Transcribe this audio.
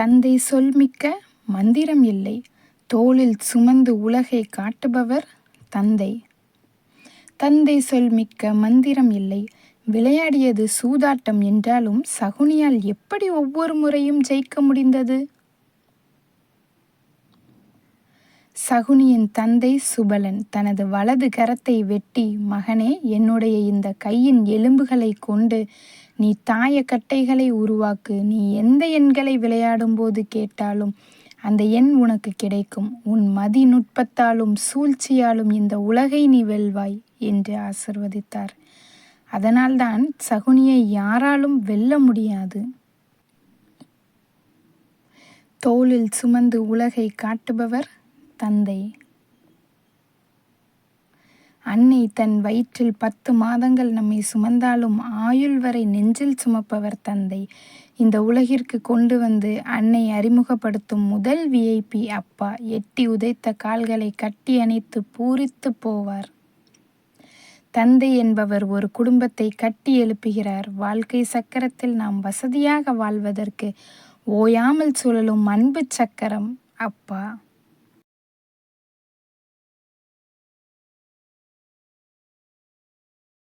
தந்தை சொல்மிக்க மந்திரம் இல்லை. தோளில் சுமந்து உலகை காட்டுபவர் தந்தை. தந்தை சொல்மிக்க மந்திரம் இல்லை. விளையாடியது சூதாட்டம் என்றாலும் சகுனியால் எப்படி ஒவ்வொரு முறையும் ஜெயிக்க முடிந்தது? சகுனியின் தந்தை சுபலன் தனது வலது கரத்தை வெட்டி மகனே என்னுடைய இந்த கையின் எலும்புகளை கொண்டு நீ தாய கட்டைகளை உருவாக்கு. நீ எந்த எண்களை விளையாடும்போது கேட்டாலும் அந்த எண் உனக்கு கிடைக்கும். உன் மதி நுட்பத்தாலும் சூழ்ச்சியாலும் இந்த உலகை நீ வெல்வாய் என்று ஆசிர்வதித்தார். அதனால்தான் சகுனியை யாராலும் வெல்ல முடியாது. தோளில் சுமந்து உலகை காட்டுபவர் தந்தை. அன்னை தன் வயிற்றில் பத்து மாதங்கள் நம்மை சுமந்தாலும் ஆயுள் வரை நெஞ்சில் சுமப்பவர் தந்தை. இந்த உலகிற்கு கொண்டு வந்து அன்னை அறிமுகப்படுத்தும் முதல் விஐபி அப்பா எட்டி உதைத்த கால்களை கட்டி அணைத்து பூரித்து போவார். தந்தை என்பவர் ஒரு குடும்பத்தை கட்டி எழுப்புகிறார். வாழ்க்கை சக்கரத்தில் நாம் வசதியாக வாழ்வதற்கு ஓயாமல் சுழலும் அன்பு சக்கரம் அப்பா.